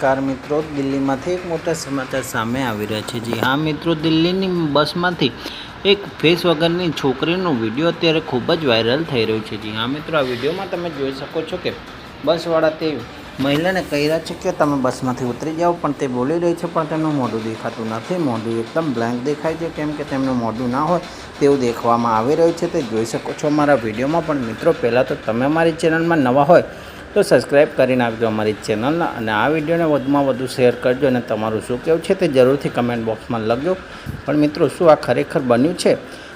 નમસ્કાર મિત્રો, દિલ્હીમાંથી એક મોટા સમાચાર સામે આવી રહ્યા છે. જી હા મિત્રો, દિલ્હીની બસમાંથી એક ફેસ વગરની છોકરીનો વીડિયો અત્યારે ખૂબ જ વાયરલ થઈ રહ્યો છે. જી હા મિત્રો, આ વિડીયોમાં તમે જોઈ શકો છો કે બસવાળા તે મહિલાને કહી રહ્યા છે કે તમે બસમાંથી ઉતરી જાઓ, પણ તે બોલી રહી છે, પણ તેમનું મોઢું દેખાતું નથી. મોઢું એકદમ બ્લેન્ક દેખાય છે, કેમ કે તેમનું મોઢું ના હોય તેવું દેખવામાં આવી રહ્યું છે. તે જોઈ શકો છો મારા વિડીયોમાં. પણ મિત્રો, પહેલાં તો તમે અમારી ચેનલમાં નવા હોય તો સબસ્ક્રાઈબ કરી નાખજો અમારી ચેનલના અને આ વિડીયોને વધુમાં વધુ શેર કરજો અને તમારું શું કહેવું છે તે જરૂરથી કમેન્ટ બોક્સમાં લખજો. પણ મિત્રો, શું આ ખરેખર બન્યું છે?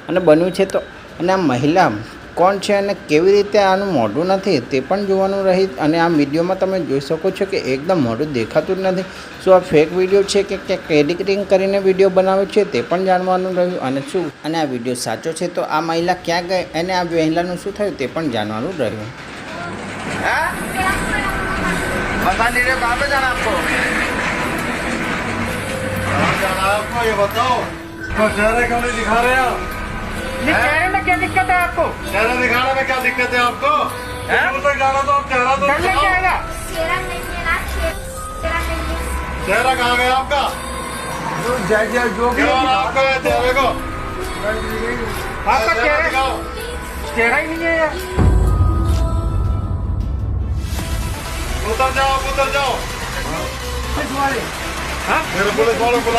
અને બન્યું છે તો, અને આ મહિલા કોણ છે અને કેવી રીતે આનું મોઢું નથી તે પણ જોવાનું રહી, અને આ વિડીયોમાં તમે જોઈ શકો છો કે એકદમ મોઢું દેખાતું જ નથી. શું આ ફેક વીડિયો છે કે ક્યાંક એડિટિંગ કરીને વીડિયો બનાવ્યો છે તે પણ જાણવાનું રહ્યું? અને શું? અને આ વીડિયો સાચો છે તો આ મહિલા ક્યાં ગઈ? અને આ મહિલાનું શું થયું તે પણ જાણવાનું રહ્યું. बता नहीं रहे कहाँ पे जाना आपको. आपको ये बताओ। तो चेहरे क्यों नहीं दिखा रहे आप? चेहरे में क्या दिक्कत है आपको? चेहरा दिखाने में क्या दिक्कत है आपको? जाना तो आप तो चेहरा तो चेहरा कहाँ गया आपका? जय जय जो आपका चेहरे को? आपका चेहरा चेहरा ही नहीं है। यार 不参加，不参。啊？了不能，不能。